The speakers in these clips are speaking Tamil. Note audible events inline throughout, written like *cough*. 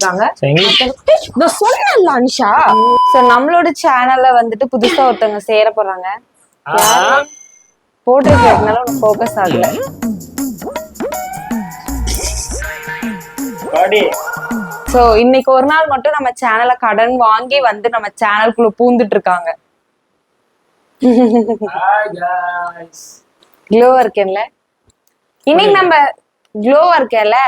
சொன்னல நம்மளோட சேனல்ல வந்துட்டு புதுசா ஒருத்தவங்க சேர போறாங்க. போட்டு கேட்டனால ஆகல. சோ இன்னைக்கு ஒரு நாள் மட்டும் நம்ம சேனலை கடன் வாங்கி வந்து நம்ம சேனலுக்குள்ள பூந்துட்டு இருக்காங்க க்ளோவா இருக்கேன்ல. இன்னைக்கு நம்ம க்ளோவா இருக்கேன்ல.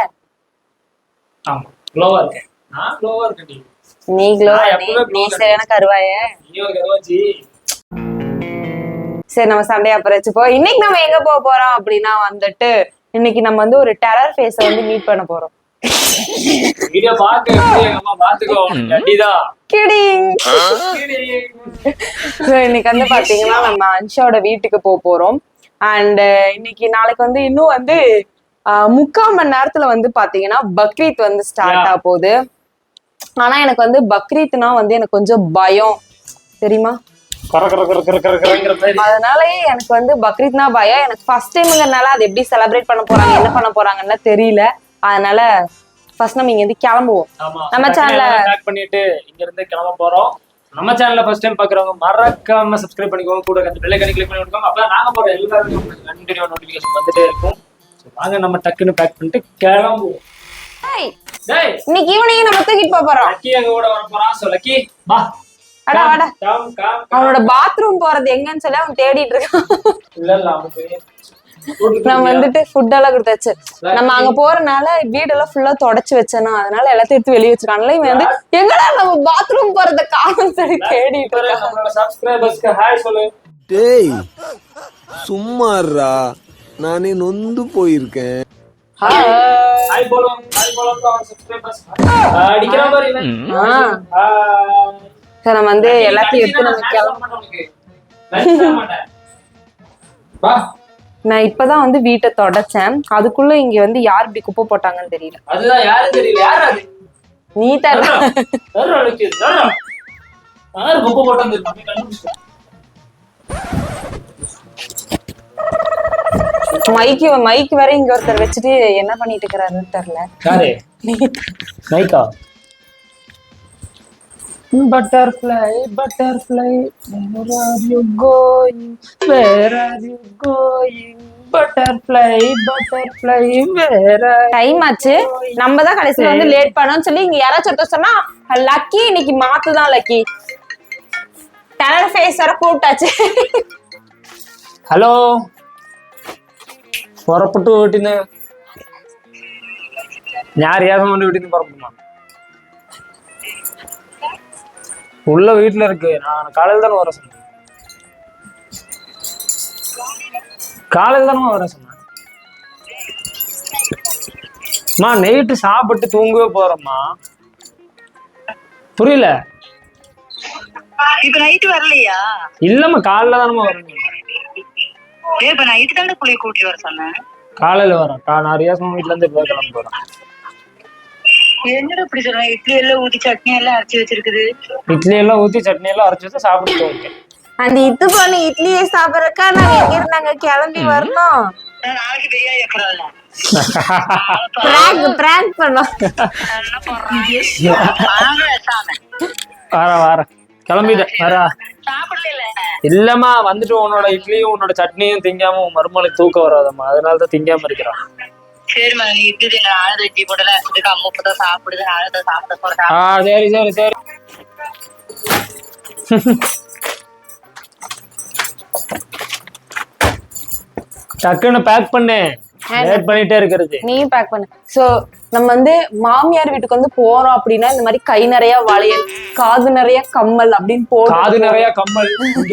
க்ளோவா இருக்கேன். நான் க்ளோவா இருக்கேன் நீ. சரியான கருவாயே நீ ஒரு கருவாச்சி சரி நம்ம சண்டைய அப்புறம் வச்சுப்போம் இன்னைக்கு நம்ம எங்க போக போறோம் அப்படின்னா வந்துட்டு இன்னைக்கு நம்ம வந்து ஒரு டெரர் ஃபேஸ வந்து மீட் பண்ண போறோம். வீடியோ அம்மா பாத்துக்கோ கண்டிதான் இன்னைக்கு வந்து பாத்தீங்கன்னா நம்ம அன்ஷாவோட வீட்டுக்கு போக போறோம். அண்ட் இன்னைக்கு நாளைக்கு வந்து இன்னும் வந்து முக்கால் மணி நேரத்துல வந்து பாத்தீங்கன்னா பக்ரீத் வந்து ஸ்டார்ட் ஆக போகுது. ஆனா எனக்கு வந்து பக்ரீத்னா வந்து எனக்கு கொஞ்சம் பயம். தெரியுமா? அதனாலயே எனக்கு வந்து பக்ரீத்னா பயம். எனக்கு ஃபர்ஸ்ட் டைம்ங்கிறனால அது எப்படி செலிப்ரேட் பண்ண போறாங்க என்ன பண்ண போறாங்கன்னு தெரியல. அதனால ஃபர்ஸ்ட் நம்ம இங்க இருந்து கிளம்புவோம் நம்ம channel ல- பேக் பண்ணிட்டு இங்க இருந்து கிளம்ப போறோம். நம்ம சேனல்ல ஃபர்ஸ்ட் டைம் பாக்குறவங்க மறக்காம சப்ஸ்கிரைப் பண்ணிக்கோங்க. கூட அந்த பெல் ஐக்கனை கிளிக் பண்ணி விட்டுக்கோங்க அப்பதான் நாங்க போற எல்லா வீடியோ கண்டினியூ நோட்டிபிகேஷன் வந்துட்டே இருக்கும். வாங்க நம்ம டக்குன்னு பேக் பண்ணிட்டு கிளம்புவோம். இன்னைக்கு ஈவினிங் நம்ம தூக்கிட்டு போக போறோம். லக்கி எங்க கூட வர போறான்? சோ லக்கி வா. அடா, வாடா. அவனோட பாத்ரூம் போறது எங்கன்னு சொல்லி அவன் தேடிட்டு இருக்கான். இல்ல இல்ல நம்ம வந்துட்டு ஃபுட் எல்லாம் கொடுத்தாச்சு. நம்ம அங்க போறனால வீடெல்லாம் ஃபுல்லா தொடச்சு வச்சேனா அதனால எல்லாத்தையும் எடுத்து வெளியே வச்சிருக்கான்ல இவன் வந்து எங்கடா நம்ம பாத்ரூம் போறத காணும் சொல்லி தேடிட்டு இருக்கான். நம்மளோட நானே நொந்து போயிருக்கேன். ஹாய் போலாம் ஹாய் போலாம் அவன் சப்ஸ்கிரைபர்ஸ் அடிக்கிற மாதிரி இல்ல. ஆ. ஹாய் சரி நம்ம வந்து எல்லாத்தையும் எடுத்து நம்ம நான் இப்பதான் வந்து வீட்டை தொடச்சேன். அதுக்குள்ள இங்க வந்து யார் இப்படி குப்பை போட்டாங்கன்னு தெரியல. அதுதான் யாரு தெரியல. யாரு அது? நீ யாரு குப்பை கண்டுபிடிச்சு மைக்கு மைக்கு வேற இங்க ஒருத்தர் வச்சுட்டு என்ன பண்ணிட்டு இருக்கிறாருன்னு தெரியல. யாரு? மைக்கா butterfly butterfly where are you going where are you going butterfly butterfly where time ஆச்சு. நம்ம தான் கடைசியில வந்து லேட் பண்ணோம்னு சொல்லி இங்க யாராச்சும் ஒருத்தர் சொன்னா லக்கி இன்னைக்கு மாத்து தான் லக்கி டெரர் ஃபேஸ் வர கூப்பிட்டாச்சு ഹലോ புறப்பட்டு വീട്ടിന്ന് ഞാൻ അറിയാതെ കൊണ്ട് വീട്ടിൽ നിന്ന് உள்ள வீட்டில் இருக்கு நான் காலையில் தானே வர சொன்னேன் காலையில் தானே வர சொன்னேன் அம்மா நைட்டு சாப்பிட்டு தூங்கவே போறோம்மா புரியல இப்ப நைட்டு வரலையா இல்லம்மா காலைல தானம்மா வரணும் இப்ப நைட்டு தானே புள்ளைய கூட்டி வர சொன்னேன். காலையில வரேன். கா- நான் ரியாசம் வீட்டுல இருந்து இப்போ கிளம்ப போறேன். என்னடா இப்படி சொல்ற? இட்லி எல்லாம் ஊத்தி சட்னி எல்லாம் அரைச்சி வச்சிருக்குது. இட்லி எல்லாம் ஊத்தி சட்னி எல்லாம் அரைச்சு வச்சு சாப்பிட்டு இருக்கேன். அந்த இது பண்ண இட்லியே சாப்பிடறக்கா நாங்க எங்க இருந்தாங்க கிளம்பி வரணும். நான் நாளைக்கு வெய்யா ஏக்கறல பிராங்க் பிராங்க் பண்ணோம் என்ன பண்றாங்க சாமி. வர வர கிளம்பிட்டேன். வர இல்லம்மா வந்துட்டு உன்னோட இட்லியும் உன்னோட சட்னியும் திங்காம உன் மருமலை தூக்கம் வராதம்மா. அதனால தான் திங்காம இருக்கிறான். சரிம்மா நீ இட்லி ஆளுத இட்லி போடல? அம்மா இப்பதான் சாப்பிடுது ஆளுத சாப்பிட போறா. ஆ சரி சரி சரி. டக்குன்னு பேக் பண்ணு. லேட் பண்ணிட்டே இருக்கிறது. நீயும் பேக் பண்ணு. சோ நம்ம வந்து மாமியார் வீட்டுக்கு வந்து போறோம் அப்படின்னா இந்த மாதிரி கை நிறைய வளையல் காது நிறைய கம்மல் அப்படின்னு போட்டு காது நிறைய கம்மல்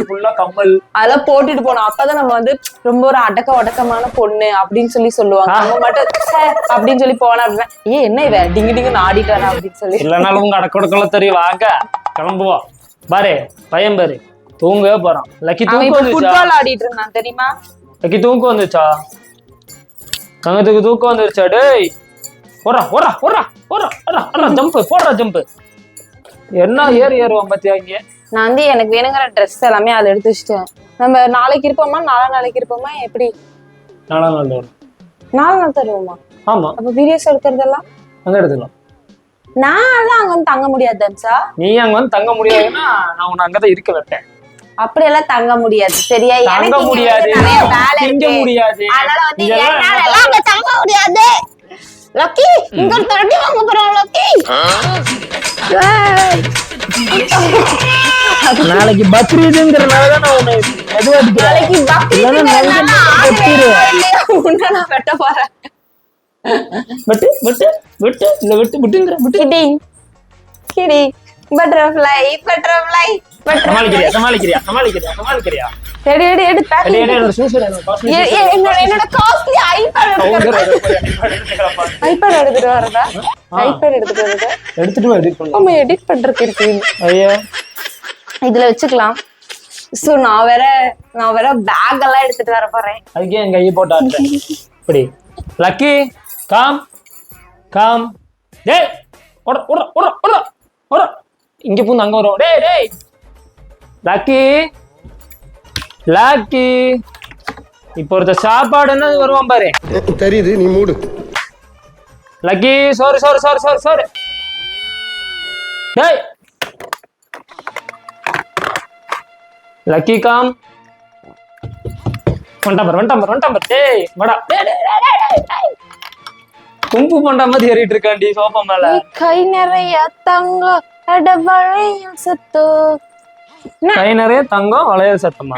ஃபுல்லா கம்மல். அதெல்லாம் போட்டுட்டு போனோம் அப்பதான் நம்ம வந்து ரொம்ப ஒரு அடக்க ஒடக்கமான பொண்ணு அப்படின்னு சொல்லி சொல்லுவாங்க. நம்ம மட்டும் அப்படின்னு சொல்லி போனா அப்படின்னா ஏ என்ன இவ? டிங்கு டிங்கு ஆடிட்டு வரா அப்படின்னு சொல்லி. இல்லைனாலும் உங்க அடக்கொடுக்கலாம் தெரியும். வாங்க கிளம்புவோம் பாரு பையன் பாரு தூங்கவே போறான். லக்கி வந்துச்சா ஃபுட்பால் ஆடிட்டு இருந்தான் தெரியுமா? லக்கி தூக்கம் வந்துச்சா தங்கத்துக்கு தூக்கம் வந்துருச்சா டேய்? ஓரா ஓரா ஓரா ஓரா ஓரா ஓரா ஜம்ப் போடுறா ஜம்ப் என்ன ஏறு ஏறுவான் பாத்தியா இங்க? நான் வந்து எனக்கு வேணுங்கிற ட்ரெஸ் எல்லாமே அதை எடுத்து வச்சுட்டேன். நம்ம நாளைக்கு இருப்போமா நாளை நாளைக்கு இருப்போமா எப்படி? நாலாம் நாள் வரும். நாலு நாள் தருவோமா ஆமா. அப்ப வீடியோஸ் எடுக்கிறதெல்லாம்? அங்க எடுத்துக்கலாம். நான் எல்லாம் அங்க வந்து தங்க முடியாது தனுஷா நீ அங்க வந்து தங்க முடியாதுன்னா நான் உன்னை அங்கதான் இருக்க வைப்பேன். அப்படியெல்லாம் தங்க முடியாது சரியா? தங்க எனக்கு முடியாது. வேலை முடியாது. அதனால வந்து என்னால அங்க தங்க முடியாது. லக்கி இங்க ஒரு தட்டி வாங்க போறோம் லக்கி. நாளைக்கு பக்ரீதுங்கிறனாலதான் நான் உன்னை அடிக்கிறேன் நாளைக்கு? உன்னை நான் வெட்ட போறேன். வெட்டு வெட்டு வெட்டு. இந்த வெட்டு விட்டுங்கிற விட்டு. கிடி. கிடி. Butterfly butterfly. சமாளிக்கிறியா? சமாளிக்கிறியா? சமாளிக்கிறியா? சமாளிக்கிறியா? எடு எடு எடு அடி, பேக்கிங் அடி, என்னோட எடு, என்னோட காஸ்ட்லி ஐபேட் கவுண்டர் எடுத்துக்கிறதா எடு, எடுத்துக்கிறப்பா. ஐபேட் எடுத்துட்டு வரதா ஐபேட் எடுத்துட்டு வரதா எடுத்துட்டு வா. நம்ம எடிட் பண்றதுக்கு இருக்கு ஐயோ. இதுல வச்சுக்கலாம். சோ நான் வேற நான் வேற பேக் எல்லாம் எடுத்துட்டு வர போறேன். அதுக்கே என் கையை போட்டு ஆட்டுறேன். இப்படி. லக்கி காம் காம் டேய் ஓட ஓட ஓட ஓட ஓட இங்க பூந்து அங்க வரும். டேய் டேய். லக்கி லக்கி இப்போ ஒருத்த சாப்பாடுன்னு வருவான் பாரு. தெரியுது நீ மூடு. லக்கி சோறு சோறு சோறு சோறு சோறு டேய். லக்கி காம் வண்டாம்பர் வண்டாம்பர் வண்டாம்பர் டேய் வாடா. கும்பு பண்ற மாதிரி ஏறிட்டு இருக்காண்டி சோஃபா மேல. கை நிறைய தங்கம் அட வளையும் சத்தோ கை நிறைய தங்கம் வளையல் சத்தமா?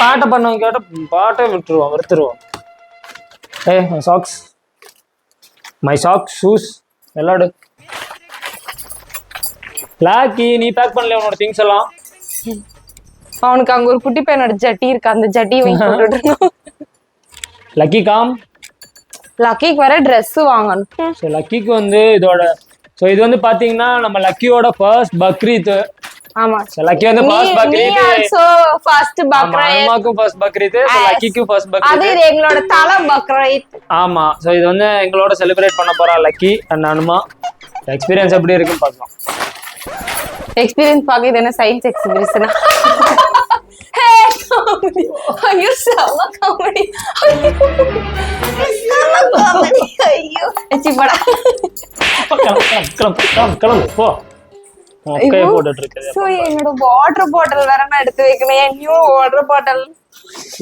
பாட்டை பண்ணவங்க கேட்ட பாட்டை விட்டுருவோம் வெறுத்துருவோம். ஏய் my socks my socks shoes எல்லாடு லாக்கி நீ பேக் பண்ணல உன்னோட திங்ஸ் எல்லாம்? அவனுக்கு அங்க ஒரு குட்டி பையனோட ஜட்டி இருக்கு அந்த ஜட்டியை வாங்கி *laughs* போட்டுட்டு. லக்கி காம் லக்கிக்கு வேற Dress வாங்கணும். ஸோ லக்கிக்கு வந்து இதோட ஸோ இது வந்து பாத்தீங்கன்னா நம்ம லக்கியோட ஃபர்ஸ்ட் பக்ரீத். ஆமா சோ இது வந்து எங்களோட செலிப்ரேட் பண்ண போறா லக்கி அண்ட் அனுமா எக்ஸ்பீரியன்ஸ் எப்படி இருக்குன்னு பார்க்கலாம் எக்ஸ்பீரியன்ஸ் பார்க்க இது என்ன சயின்ஸ் எக்ஸ்பீரியன்ஸ்னா ஐயோ செம்ம காமெடி ஐயோ ஐயோ கிளம்பு கிளம்பு கிளம்பு போ சோ என்னோட வாட்டர் பாட்டில் வேற நான் எடுத்து வைக்கணும். நியூ வாட்டர் பாட்டில்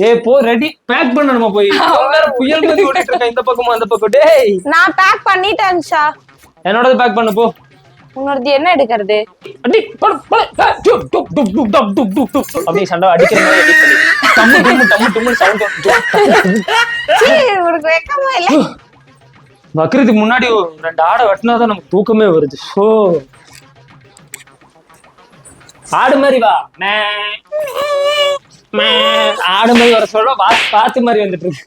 ஏ போ ரெடி பேக் பண்ணணுமா போய்? *laughs* புயல் மாதிரி ஓடிட்டு இருக்கேன் இந்த பக்கமும் அந்த பக்கம். டேய்! நான் பேக் பண்ணிட்டேன் ஷா என்னோடது பேக் பண்ணு போ. உன்னோடது என்ன எடுக்கிறது? அடி போடு, போடு. ஆ, டுப், டுப், டுப், டுப், டுப், டுப், டுப், டுப். அப்படியே சண்டை அடிக்கிற மாதிரி edit பண்ணி. டம்மு டம்மு டம்மு டம்மு சவுண்ட் சீ, உனக்கு வெக்கமா இல்ல? பக்ரீத்துக்கு முன்னாடி ரெண்டு ஆடை வெட்டினாதான் நமக்கு தூக்கமே வருது. ஸோ ஆடு மாதிரி வா. மே மே. ஆடு மாதிரி வர சொல்ல வா பாத்து மாதிரி வந்துட்டு இருக்கு.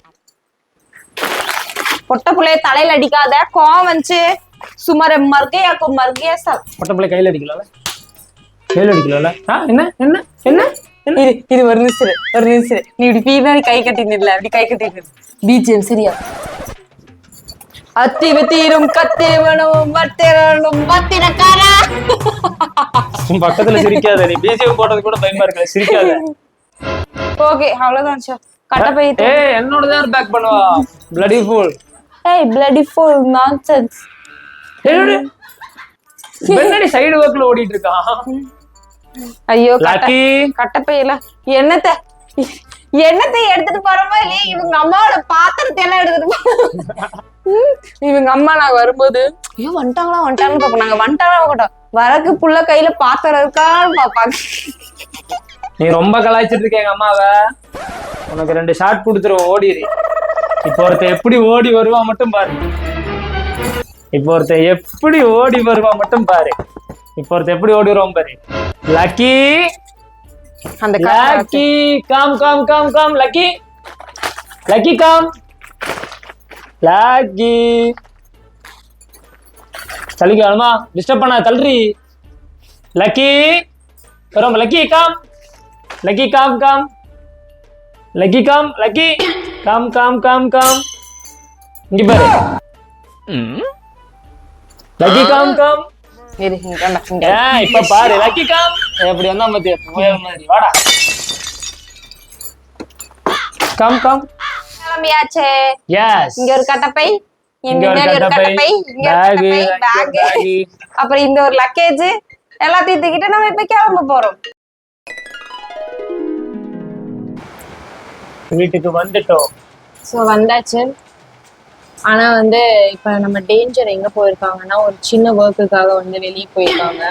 பொட்ட புள்ளைய தலையில அடிக்காத கோவம் வந்துச்சு. சுமார் மர்கையாக்கு மர்கையா சார் பொட்டை பிள்ளை கையில் அடிக்கலாம்ல? கையில் அடிக்கலாம்ல? ஆ என்ன என்ன என்ன இது இது ஒரு நிமிஷம் ஒரு நிமிஷம். நீ இப்படி பின்னாடி கை கட்டினிடல அப்படி கை கட்டிட்டு பிஜிஎம் சரியா? அத்தி வித்தீரும் கத்தேவனும் வத்திரனும் வத்திரக்காரா உன் பக்கத்துல சிரிக்காத. நீ பிசிஎம் போட்டது கூட பயமா இருக்காது சிரிக்காத. ஓகே அவ்வளவுதான் ஷா கட்ட பை ஏய் என்னோட தான் பேக் பண்ணுவா? பிளடி ஃபுல் ஏய் பிளடி ஃபுல் நான்சென்ஸ் பின்னாடி சைடு ஒர்க்ல ஓடிட்டு இருக்கான் ஐயோ கட்ட லக்கி கட்டப்பையில என்னத்த? என்னத்தை எடுத்துட்டு போறோமோ இல்லையா இவங்க அம்மாவோட பாத்திரத்தை எல்லாம் எடுத்துட்டு போ- ம், இவங்க அம்மா நான் வரும்போது ஐயோ வந்துட்டாங்களா வந்துட்டாங்கன்னு பாப்போம். நாங்க வந்துட்டாங்களா வரக்கு புள்ள கையில பாத்திரம் இருக்கான்னு பாப்பாங்க. நீ ரொம்ப கலாய்ச்சிட்டு இருக்க எங்க அம்மாவை. உனக்கு ரெண்டு ஷாட் கொடுத்துருவோம் ஓடிடு இப்போ ஒருத்தன் எப்படி ஓடி வருவா மட்டும் பாரு. இப்போ ஒருத்தன் எப்படி ஓடி வருவா மட்டும் பாரு. இப்போ ஒருத்தன் எப்படி ஓடி வருவான் பாரு. லக்கி அந்த Lucky come come come come Lucky Lucky come Lucky வேணுமா டிஸ்டர்ப் பண்ண தள்ளுறி. லக்கி வரும். Lucky come Lucky come come Lucky come Lucky come come come come இங்க பாரு. லக்கி கம் கம் இப்ப பாரு. லக்கி கம் எப்படி வந்தா மத்திய மாதிரி வாடா. கம் கம் கிளம்பியாச்சே இங்க ஒரு கட்டப்பை ஒரு இங்க ஒரு பேக் bag. அப்புறம் இந்த ஒரு லக்கேஜ் எல்லாத்தையும் தூக்கிட்டு நம்ம இப்ப கிளம்ப போறோம். வீட்டுக்கு வந்துட்டோம். ஸோ வந்தாச்சு. ஆனா வந்து இப்ப நம்ம டேஞ்சர் எங்க போயிருக்காங்கன்னா ஒரு சின்ன ஒர்க்குக்காக வந்து வெளியே போயிருக்காங்க.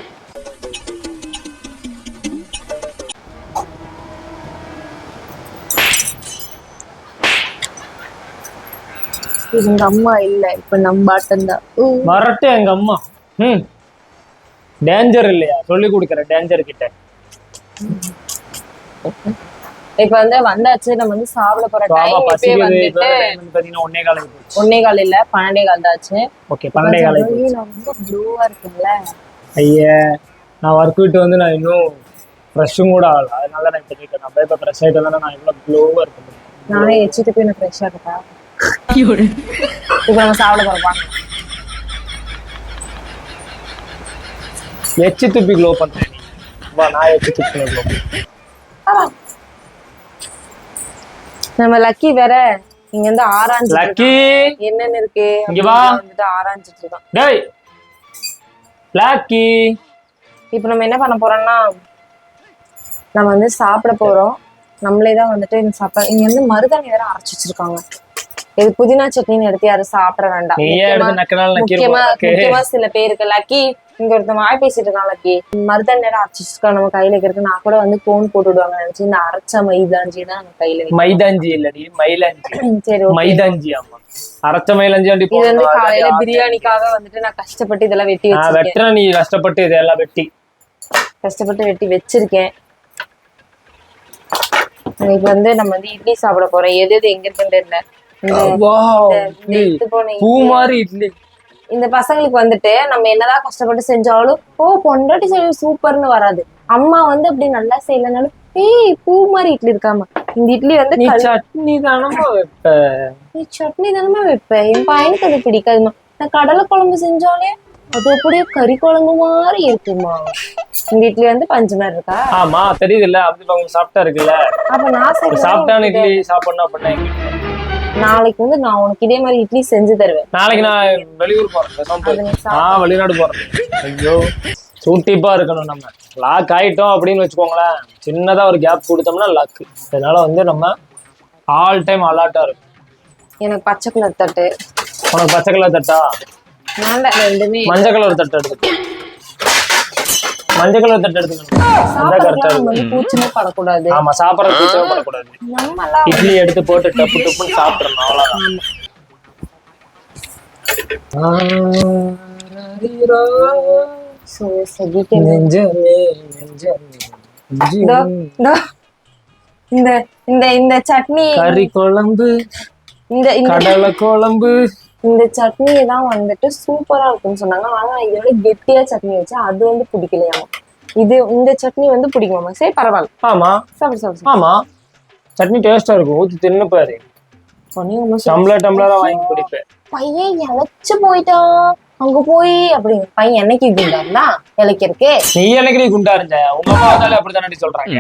எங்க அம்மா இல்ல இப்ப நம்ம பாட்டம் தான். வரட்டு எங்க அம்மா. ம் டேஞ்சர் இல்லையா? சொல்லி கொடுக்குறேன் டேஞ்சர் கிட்ட. இப்ப வந்து வந்தாச்சு நம்ம வந்து சாப்பிட போற டைம் வந்துட்டு இப்போ time வந்து பாத்தீங்கன்னா ஒன்னே போச்சு. ஒன்னே கால் இல்ல பன்னெண்டே கால் தாச்சு ஓகே பன்னெண்டே நான் ரொம்ப ப்ளூவா இருக்குல்ல ஐயா நான் ஒர்க் விட்டு வந்து நான் இன்னும் ஃப்ரெஷ்ஷும் கூட ஆகல. அதனால நான் இப்போ கேட்கறேன் நான் இப்போ ஃப்ரெஷ் ஆகிட்டு நான் இவ்வளோ க்ளோவாக இருக்க முடியும்? நானே எச்சிட்டு போய் எனக்கு ஃப்ரெஷ்ஷா இருக்கா இப்ப நம்ம சாப்பிட போறோம். எச்சு துப்பி க்ளோ பண்ணுறேன் வா நான் எச்சு துப்பி க்ளோ நம்ம லக்கி வேற இங்க இருந்து ஆராய்ஞ்சு லக்கி என்னென்ன இருக்கு இங்க வா. வந்துட்டு ஆராய்ஞ்சிட்டு இருக்கோம் டேய் லாக்கி இப்ப நம்ம என்ன பண்ண போறோம்னா நம்ம வந்து சாப்பிட போறோம் நம்மளே தான் வந்துட்டு இந்த சாப்பிட இங்க வந்து மருதாணி வேற அரைச்சு வச்சிருக்காங்க இது புதினா சட்னின்னு எடுத்து யாரும் சாப்பிட வேண்டாம். முக்கியமா- சில பேருக்கு லக்கி. இங்க ஒருத்தன் வாய் பேசிட்டு இருக்கான் லக்கி. மருதாணி நேரம் அரைச்சு வச்சிருக்கா நம்ம கையில இருக்கிறது நான் கூட வந்து கோன் போட்டு விடுவாங்க நினைச்சு. இந்த அரைச்ச மைதாஞ்சி தான் நம்ம கையில. மைதாஞ்சி இல்லடி மயிலாஞ்சி *laughs* சரி. மைதாஞ்சி ஆமா. அரைச்ச மயிலாஞ்சி வண்டி இது வந்து காலையில பிரியாணிக்காக வந்துட்டு நான் கஷ்டப்பட்டு இதெல்லாம் வெட்டி வெட்டுறேன் நீ கஷ்டப்பட்டு இதெல்லாம் வெட்டி. கஷ்டப்பட்டு வெட்டி வச்சிருக்கேன். இப்ப வந்து நம்ம வந்து இட்லி சாப்பிட போறோம் எது எது எங்க இருக்குன்னு தெரியல. பூ. மாதிரி இட்லி இந்த பசங்களுக்கு வந்துட்டு நம்ம என்னதான் கஷ்டப்பட்டு செஞ்சாலும் ஓ பொண்டாட்டி செய்ய சூப்பர்னு வராது. அம்மா வந்து அப்படி நல்லா செய்யலனாலும் ஏய் பூ மாதிரி இட்லி இருக்காமா இந்த இட்லி வந்து நீ சட்னி தானமா வைப்ப? நீ சட்னி தானே வைப்பேன் என் பையனுக்கு அது பிடிக்காதுமா நான் கடலை குழம்பு செஞ்சாலே அது அப்படியே கறி குழம்பு மாதிரி இருக்குமா இந்த இட்லி வந்து பஞ்சு மாதிரி இருக்கா? ஆமா தெரியுது இல்ல அப்படி சாப்பிட்டா இருக்குல்ல அப்ப நான் சாப்பிட்டான இட்லி சாப்பிடணும் அப்படின்னா. நாளைக்கு வந்து நான் உனக்கு இதே மாதிரி இட்லி செஞ்சு தருவேன். நாளைக்கு நான் வெளியூர் போறேன். நான் வெளிநாடு போறேன். ஐயோ சூட்டிப்பா இருக்கணும் நம்ம. லாக் ஆயிட்டோம் அப்படின்னு வச்சுக்கோங்களேன். சின்னதா ஒரு கேப் கொடுத்தோம்னா லாக் அதனால வந்து நம்ம ஆல் டைம் அலர்ட்டா இருக்கும். எனக்கு பச்சை கலர் தட்டு. உனக்கு பச்சை கலர் தட்டா? ரெண்டுமே. மஞ்சள் கலர் தட்டு எடுத்துக்கோ. மஞ்சள் கலர் தட்டு எடுத்துக்கணும். அதான் கரெக்டா இருக்கும் படக்கூடாது. ஆமா சாப்பிட்ற பூச்சவே படக்கூடாது இட்லி எடுத்து போட்டு டப்பு டப்புன்னு சாப்பிடணும் அவ்வளவுதான். இந்த இந்த இந்த சட்னி. கறி குழம்பு இந்த இந்த கடலை குழம்பு. இந்த சட்னி தான் வந்துட்டு சூப்பரா இருக்கும்னு சொன்னாங்க. ஆனா இதோட கெட்டியா சட்னி வச்சு அது வந்து பிடிக்கலையாமா? இது இந்த சட்னி வந்து பிடிக்குமாமா? சரி பரவாயில்ல. ஆமா. சாப்பிடு சாப்பிடு ஆமா. சட்னி டேஸ்டா இருக்கும். ஊத்தி தின்னு பாரு. டம்ளர் டம்ளரா வாங்கி குடிப்பேன். பையன் இழைச்சு போயிட்டான். அங்க போய் அப்படி பையன் என்னைக்கு குண்டாருந்தா இழைக்கிறதுக்கு. நீ எனக்கு நீ குண்டா இருந்த? உங்க அம்மா வந்தாலே அப்படித்தானடி சொல்றாங்க.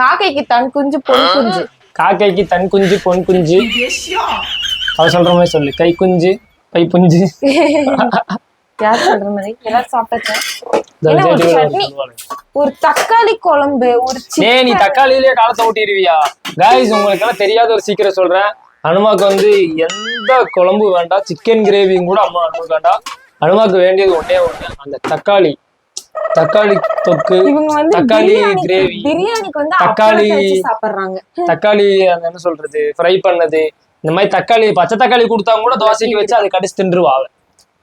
காக்கைக்கு தன் குஞ்சு பொன் குஞ்சு. காக்கைக்கு தன் குஞ்சு பொன் குஞ்சு. அவ சொல்ற மாதிரி சொல்லு. கை குஞ்சு பை புஞ்சு. யார் சொல்ற மாதிரி? எல்லாரும் சாப்பிட்டாச்சா? ஒரு தக்காளி குழம்பு ஒரு டேய் நீ தக்காளியிலேயே காலத்தை ஓட்டிடுவியா காய்ஸ் உங்களுக்கு எல்லாம் தெரியாத ஒரு சீக்கிரம் சொல்றேன். அனுமாக்கு வந்து எந்த குழம்பு வேண்டாம் சிக்கன் கிரேவியும் கூட அம்மா அனுமாக்கு வேண்டாம். அனுமாக்கு வேண்டியது ஒண்ணே ஒண்ணு. அந்த தக்காளி தக்காளி தொக்கு இவங்க வந்து தக்காளி கிரேவி பிரியாணிக்கு வந்து தக்காளி- தக்காளி அந்த என்ன சொல்றது ஃப்ரை பண்ணது இந்த மாதிரி தக்காளி பச்சை தக்காளி கொடுத்தா கூட தோசைக்கு வச்சு அதை கடிச்சு தின்றுவா அவ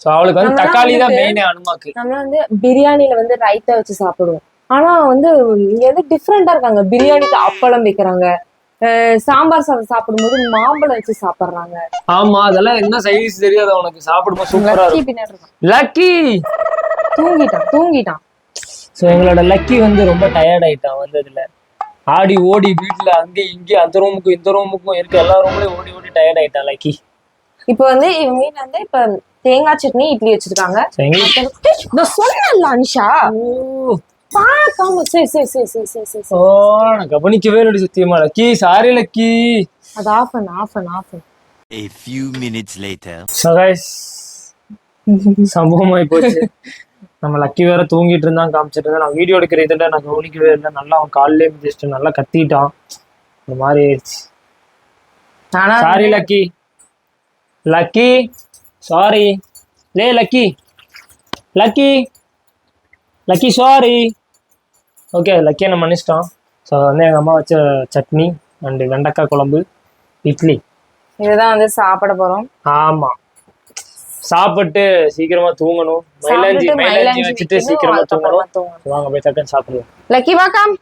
சோ அவளுக்கு வந்து தக்காளி தான் மெயினே அனுமாக்கு. நம்ம வந்து பிரியாணில வந்து ரைத்தா வச்சு சாப்பிடுவோம். ஆனா வந்து இங்க வந்து டிஃப்ரெண்டா இருக்காங்க. பிரியாணிக்கு அப்பளம் வைக்கிறாங்க. சாம்பார் சாதம் சாப்பிடும்போது மாம்பழம் வச்சு சாப்பிடுறாங்க. ஆமா அதெல்லாம் என்ன சைஸ் தெரியாது உனக்கு சாப்பிடும்போது சூப்பரா லக்கி தூங்கிட்டான் தூங்கிட்டான். ஸோ எங்களோட லக்கி வந்து ரொம்ப டயர்ட் ஆயிட்டான் வந்ததுல. ஆடி ஓடி வீட்டுல அங்கே இங்கே அந்த ரூமுக்கும் இந்த ரூமுக்கும் இருக்க எல்லா ரூம்லயும் ஓடி ஓடி டயர்ட் ஆயிட்டான் லக்கி இப்போ வந்து இவங்க வந்து இப்ப தேங்காய் சட்னி இட்லி வச்சிருக்காங்க. So, நான் சொன்னேன்ல அனிஷா. ஓ, பார்க்காம சரி சரி சரி சரி சரி சரி ஓ நான் கவனிக்கவே இல்லை சத்தியமா லக்கி சாரி லக்கி அது ஆஃப் பண்ண ஆஃப் பண்ண ஆஃப் பண்ண A few minutes later. சகாய்ஸ் *laughs* சம்பவமாய் போச்சு. நம்ம லக்கி வேற தூங்கிட்டு இருந்தான் காமிச்சிட்டு இருந்தான். நான் வீடியோ எடுக்கிற இதில் நான் கவனிக்கவே இல்லை. நல்லா அவன் காலிலே மிதிச்சிட்டு நல்லா கத்திட்டான். ஒரு மாதிரி ஆயிடுச்சு. சாரி லக்கி லக்கி சாரி லே Lucky Lucky Lucky sorry okay லக்கியை நான் மன்னிச்சிட்டான் ஸோ வந்து எங்கள் அம்மா வச்ச சட்னி அண்டு வெண்டைக்காய் குழம்பு இட்லி. இதுதான் வந்து சாப்பிட போறோம். ஆமா. சாப்பிட்டு சீக்கிரமா தூங்கணும். மைலாஞ்சி மைலாஞ்சி வச்சுட்டு சீக்கிரமா தூங்கணும். வாங்க போய் டக்குன்னு சாப்பிடுவோம் லக்கி வாக்கம்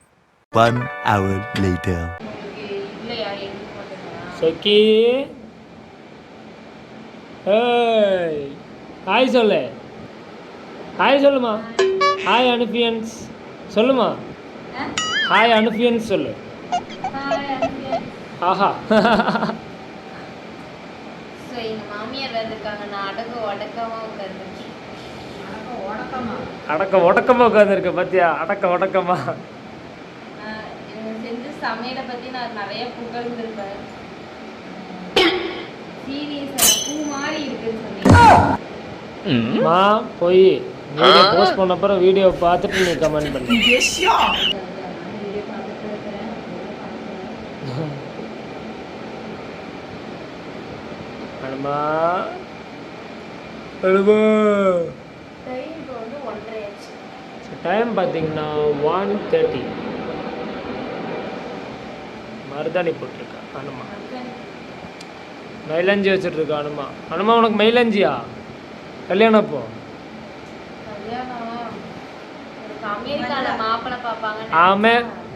One hour later. சொக்கி. ஏய் ஹாய் சொல்லு. ஹாய் சொல்லுமா. ஹாய் அனுப்பியன்ஸ் சொல்லுமா. ஹாய் அனுப்பியன்ஸ் சொல்லு. ஆஹா. *laughs* மாமியார் வந்திருக்காங்க நான் அடக்க உடக்கமா உட்காந்துருக்கேன் அடக்க உடக்கமா உட்காந்துருக்க பாத்தியா? அடக்க உடக்கமா. செஞ்ச சமையலை பற்றி நான் நிறைய புகழ்ந்துருப்பேன் சீரியஸாக பூ மாதிரி இருக்குன்னு சொன்னீங்க. போய். வீடியோ போஸ்ட் பண்ண அப்புறம் வீடியோ பார்த்துட்டு நீ கமெண்ட் பண்ணு. *laughs* அனுமா அனுமா டைம் பார்த்தீங்கன்னா ஒன் தேர்ட்டி மருதாணி போட்டிருக்கா அனுமா. மைலஞ்சி வச்சுட்ருக்கா அனுமா. அனுமா உனக்கு மைலஞ்சியா? கல்யாணம் அப்போ கல்யாணம். எனக்கு அமெரிக்காவில் மாப்பிள்ளை பார்ப்பாங்க ஆமே.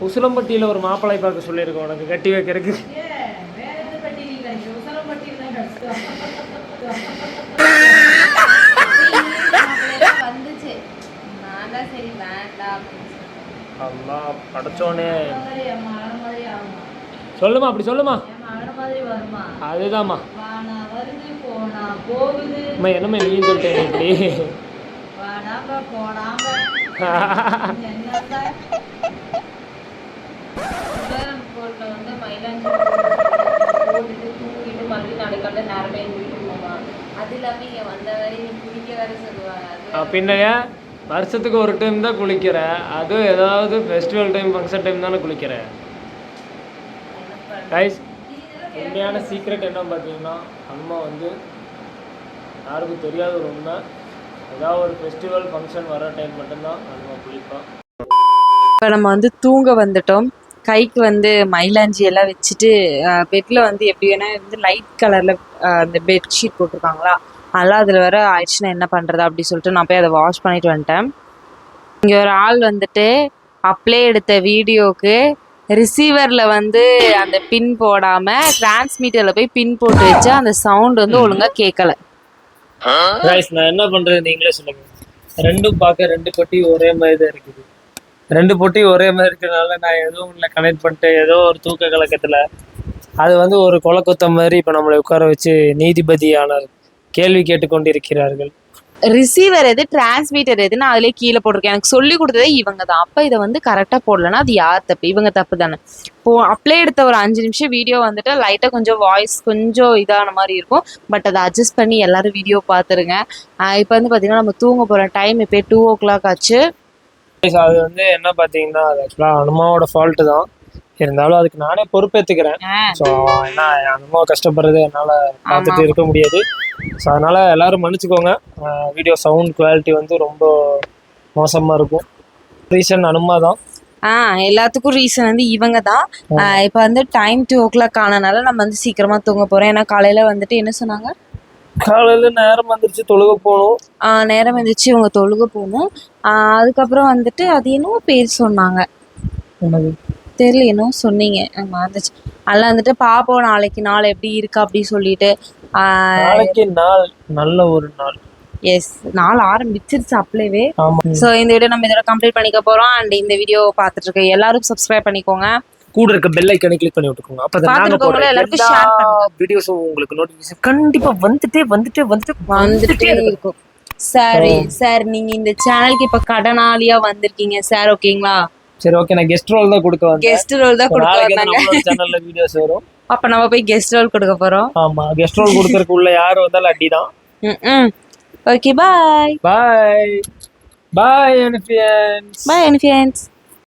உசிலம்பட்டியில் ஒரு மாப்பிள்ளை பார்க்க சொல்லியிருக்கோம் உனக்கு கட்டி வைக்கிறதுக்கு. வந்துச்சு. நான் தான் சரி வேண்டாம். அல்லா படைச்சோனே. சொல்லுமா அப்படி சொல்லுமா அதுதாம்மா. அம்மா என்னம்மா நீயும் சொல்லிட்டேன் இப்படி *laughs* கல்யாணம் போட்ட வந்து மயிலாஞ்சி போட்டுட்டு தூங்கிட்டு மறுபடியும் நடுக்கால நேரமே எங்கள் வீட்டுக்கு போவான் அது இல்லாமல் இங்கே வந்த வரை நீ குளிக்க வேற சொல்லுவாங்க. ஆ, அது பின்ன ஏன்? வருஷத்துக்கு ஒரு டைம் தான் குளிக்கிறேன் அதுவும் ஏதாவது ஃபெஸ்டிவல் டைம் ஃபங்க்ஷன் டைம் தானே குளிக்கிறேன் கைஸ் உண்மையான சீக்ரெட் என்ன பார்த்தீங்கன்னா அம்மா வந்து யாருக்கும் தெரியாத ஒரு உண்மை ஏதாவது ஒரு ஃபெஸ்டிவல் ஃபங்க்ஷன் வர டைம் மட்டும்தான் அம்மா குளிப்பான் இப்போ நம்ம வந்து தூங்க வந்துட்டோம். கைக்கு வந்து மயிலாஞ்சி எல்லாம் வச்சுட்டு பெட்டில் வந்து எப்படி வேணா வந்து லைட் கலரில் அந்த பெட்ஷீட் போட்டிருக்காங்களா? அதெல்லாம் அதில் வேற ஆயிடுச்சுன்னா என்ன பண்ணுறது அப்படி சொல்லிட்டு நான் போய் அதை வாஷ் பண்ணிட்டு வந்துட்டேன். இங்கே ஒரு ஆள் வந்துட்டு அப்ளை எடுத்த வீடியோக்கு ரிசீவரில் வந்து அந்த பின் போடாமல் டிரான்ஸ்மீட்டரில் போய் பின் போட்டு வச்சு அந்த சவுண்ட் வந்து ஒழுங்காக கேட்கல. நான் என்ன பண்றது நீங்களே சொல்லுங்க. ரெண்டும் பார்க்க ரெண்டு பொட்டி ஒரே மாதிரி தான் இருக்குது. ரெண்டு பொட்டி ஒரே மாதிரி இருக்கிறதுனால நான் ஏதோ ஒன்றில் கனெக்ட் பண்ணிட்டு ஏதோ ஒரு தூக்க கலக்கத்தில். அது வந்து ஒரு கொலை கொத்த மாதிரி இப்போ நம்மளை உட்கார வச்சு நீதிபதியான கேள்வி கேட்டுக்கொண்டிருக்கிறார்கள். ரிசீவர் எது டிரான்ஸ்மீட்டர் எதுன்னு அதுலேயே கீழே போட்டிருக்கேன். எனக்கு சொல்லி கொடுத்ததே இவங்க தான். அப்போ இதை வந்து கரெக்டாக போடலன்னா அது யார் தப்பு? இவங்க தப்பு தானே. இப்போ அப்ளை எடுத்த ஒரு அஞ்சு நிமிஷம் வீடியோ வந்துட்டு லைட்டாக கொஞ்சம் வாய்ஸ் கொஞ்சம் இதான மாதிரி இருக்கும். பட் அதை அட்ஜஸ்ட் பண்ணி எல்லாரும் வீடியோ பார்த்துருங்க. இப்போ வந்து பார்த்தீங்கன்னா நம்ம தூங்க போகிற டைம் இப்போ டூ ஓ கிளாக் ஆச்சு. அது வந்து என்ன பார்த்தீங்கன்னா அது ஆக்சுவலாக அனுமாவோட ஃபால்ட்டு தான். இருந்தாலும் அதுக்கு நானே பொறுப்பேற்றுக்கிறேன் ஸோ என்ன அனுமா கஷ்டப்படுறது என்னால் பார்த்துட்டு இருக்க முடியாது. ஸோ அதனால் எல்லாரும் மன்னிச்சுக்கோங்க. வீடியோ சவுண்ட் குவாலிட்டி வந்து ரொம்ப மோசமாக இருக்கும். ரீசன் அனுமா தான். ஆ எல்லாத்துக்கும் ரீசன் வந்து இவங்க தான். இப்போ வந்து டைம் டூ ஓ கிளாக் ஆனனால நம்ம வந்து சீக்கிரமாக தூங்க போகிறோம் ஏன்னா காலையில் வந்துட்டு என்ன சொன்னாங்க? காலையில் நேரம் வந்துருச்சு தொழுக போகணும். ஆ, நேரம் வந்துச்சு இவங்க தொழுக போகணும். அதுக்கப்புறம் வந்துட்டு அது என்னவோ பேர் சொன்னாங்க. தெரியல என்னவோ சொன்னீங்க. மறந்துச்சு அதில் வந்துட்டு பார்ப்போம் நாளைக்கு நாள் எப்படி இருக்கா அப்படி சொல்லிட்டு நாளைக்கு நாள் நல்ல ஒரு நாள். எஸ் நாள் ஆரம்பிச்சிருச்சு அப்பளவே. ஸோ இந்த வீடியோ நம்ம இதோட கம்ப்ளீட் பண்ணிக்க போகிறோம் அண்ட் இந்த வீடியோ பார்த்துட்டு இருக்க எல்லாரும் சப்ஸ்கிரைப் பண்ணிக்கோங்க. கூட இருக்க பெல் ஐக்கனை கிளிக் பண்ணி விட்டுக்கோங்க. அப்போ போடுற எல்லா. வீடியோஸும் உங்களுக்கு நோட்டிஃபிகேஷன் கண்டிப்பாக வந்துட்டே வந்துட்டே வந்துட்டு வந்துட்டே இருக்கும். சரி சார் நீங்க இந்த சேனலுக்கு இப்ப கடனாளியா வந்திருக்கீங்க. சார் ஓகேங்களா சரி ஓகே நான் கெஸ்ட் ரோல் தான் கொடுக்க வந்தேன். கெஸ்ட் ரோல் தான் கொடுக்க வந்தாங்க. சேனல்ல வீடியோஸ் வரும். அப்ப நம்ம போய் கெஸ்ட் ரோல் கொடுக்க போறோம். ஆமா கெஸ்ட் ரோல் கொடுக்கறதுக்கு உள்ள யார் வந்தாலும் அடி தான் ஓகே பாய் பாய் பாய் அனுப்பியன்ஸ் பாய் ஃப்ரெண்ட்ஸ்